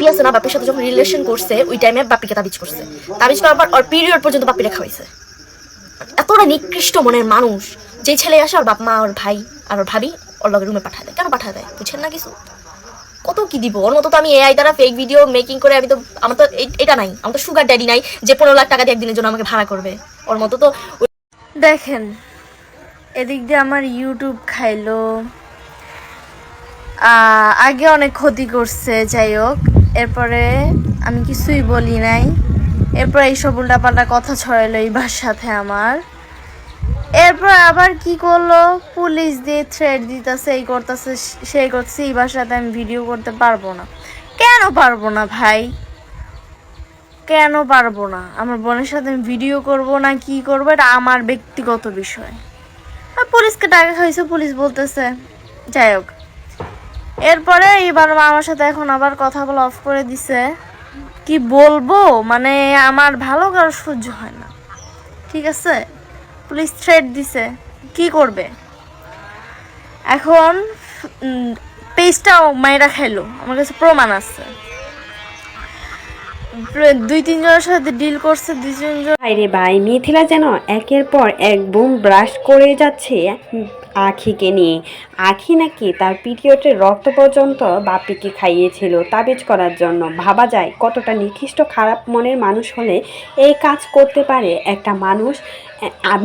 বাপি আছে না বাপির সাথে যখন রিলেশন করছে, ওই টাইমে বাপিকে তাবিজ করছে। তাবিজ করার পর ওর পিরিয়ড পর্যন্ত বাপি রেখা হয়েছে। এতটা নিকৃষ্ট মনের মানুষ, যে ছেলে আসে ওর বাপ মা, ওর ভাই, আর ওর ভাবি ওর লগে রুমে পাঠায় দেয়। কেন পাঠায় দেয়? বুঝছেন না কিছু? কত কি দিব? ওর মতো তো আমি এআই দ্বারা ফেক ভিডিও মেকিং করে আমি তো, আমার তো এটা নাই। আমার তো সুগার ড্যাডি নাই যে পনেরো লাখ টাকা দিয়ে একদিনের জন্য আমাকে ভাড়া করবে। ওর মতো তো দেখেন, এদিক দিয়ে আমার ইউটিউব খাইলো। আগে অনেক ক্ষতি করছে, যাই হোক। এরপরে আমি কিছুই বলি নাই। এরপর এইসব উল্টাপাল্টা কথা ছড়াইলো এইবার সাথে আমার। এরপর আবার কি করল? পুলিশ দিয়ে থ্রেড দিতেছে, এই করতেছে, সেই করতেছে এইবার সাথে আমি ভিডিও করতে পারব না। কেন পারব না ভাই? কেন পারব না? আমার বোনের সাথে আমি ভিডিও করব না, কি করব? এটা আমার ব্যক্তিগত বিষয়। আর পুলিশকে টাকা খাইছে পুলিশ বলতেছে, যাই হোক। এরপরে এবার আমার সাথে এখন আবার কথা বলা অফ করে দিছে। কি বলব? মানে আমার ভালো কারও সহ্য হয় না। ঠিক আছে? পুলিশ থ্রেট দিছে। কি করবে? এখন পেজটাও মায়েরা খাইলো। আমার কাছে প্রমাণ আছে। দুই তিনজনের সাথে ডিল করছে, দুই তিনজন ভাইরে ভাই, মিথিলা যেন একের পর এক বুম ব্রাশ করে যাচ্ছে। আখিকে নিয়ে। আখি নাকি তার পিরিয়ডের রক্ত পর্যন্ত বাপিকে খাইয়েছিল তাবিজ করার জন্য। ভাবা যায়, কতটা নিকৃষ্ট খারাপ মনের মানুষ হলে এই কাজ করতে পারে একটা মানুষ।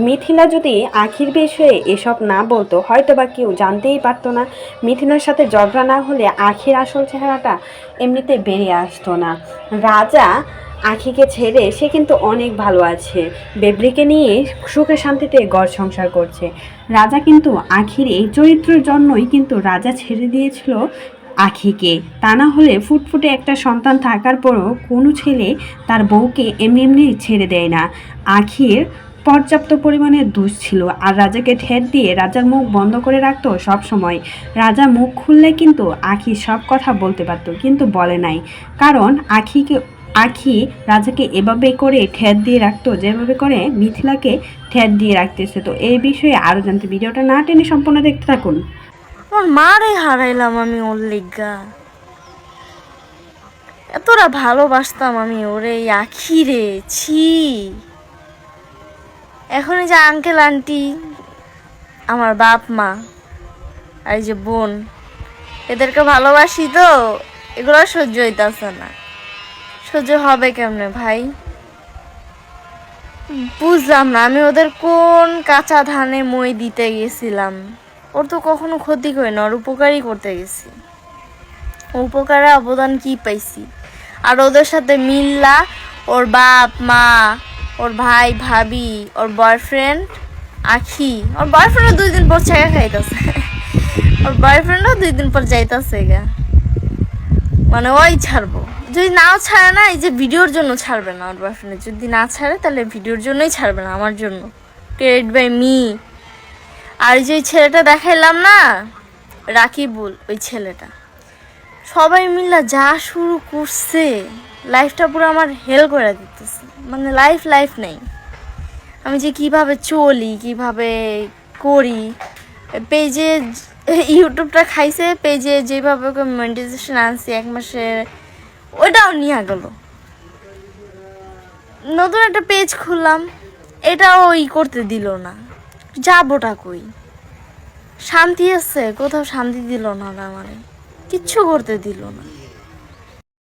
মিথিলা যদি আখির বিষয়ে এসব না বলতো হয়তো বা কেউ জানতেই পারতো না। মিথিলার সাথে ঝগড়া না হলে আখির আসল চেহারাটা এমনিতে বেরিয়ে আসতো না। রাজা আখিকে ছেড়ে সে কিন্তু অনেক ভালো আছে। বেবলিকে নিয়ে সুখে শান্তিতে গড় সংসার করছে। রাজা কিন্তু আখির এই চরিত্রের জন্যই কিন্তু রাজা ছেড়ে দিয়েছিল আখিকে। তা না হলে ফুটফুটে একটা সন্তান থাকার পরও কোনো ছেলে তার বউকে এমনি এমনি ছেড়ে দেয় না। আখির পর্যাপ্ত পরিমাণে দোষ ছিল আর রাজাকে ঠেট দিয়ে রাজার মুখ বন্ধ করে রাখতো সব সময়। রাজা মুখ খুললে কিন্তু আখি সব কথা বলতে পারতো, কিন্তু বলে নাই। কারণ আখিকে আখি রাজাকে এভাবে করে ঠেট দিয়ে রাখতো, যেভাবে করে মিথিলাকে ঠেট দিয়ে রাখতেছে। তো এই বিষয়ে আরও জানতে। ভিডিওটা না টেনে সম্পূর্ণ দেখতে থাকুন। আমার মারে হারাইলাম আমি ওর লিগা। এতটা ভালোবাসতাম আমি ওরে আখি রে, ছি। এখন এই যে আঙ্কেল আন্টি আমার বাপ মা, আর এই যে বোন, এদেরকে ভালোবাসি তো, এগুলো সহ্য হইতাছে না। সহ্য হবে কেমনে ভাই? বুঝলাম না, আমি ওদের কোন কাঁচা ধানে মই দিতে গেছিলাম। ওর তো কখনো ক্ষতি করে না, ওর উপকারই করতে গেছি। উপকারে অবদান কি পাইছি? আর ওদের সাথে মিল্লা, ওর বাপ, মা, ওর ভাই, ভাবি, ওর বয়ফ্রেন্ড আখি, ওর বয়ফ্রেন্ডও দুই দিন পর ছেঁকা খাইতেছে। ওর বয়ফ্রেন্ডও দুই দিন পর যাইতেছে গা। মানে ওই ছাড়বো। যদি নাও ছাড়ে না, এই যে ভিডিওর জন্য ছাড়বে না ওর বয়ফ্রেন্ড যদি না ছাড়ে, তাহলে ভিডিওর জন্যই ছাড়বে না, আমার জন্য। ক্রেডিট বাই মি আর যে ছেলেটা দেখাইলাম না, রাকিবুল, ওই ছেলেটা। সবাই মিলে যা শুরু করছে লাইফটা পুরো আমার হেল করে দিতেছে। মানে লাইফ লাইফ নেই। আমি যে কীভাবে চলি, কীভাবে করি পেজে ইউটিউবটা খাইছে পেজে যেভাবে মনিটাইজেশন আনছি, এক মাসে ওইটাও নিয়ে গেল। নতুন একটা পেজ খুললাম, এটাও ই করতে দিল না। যাবোটা কই? শান্তি আছে, কোথাও শান্তি দিল না মানে। কিচ্ছু করতে দিল না।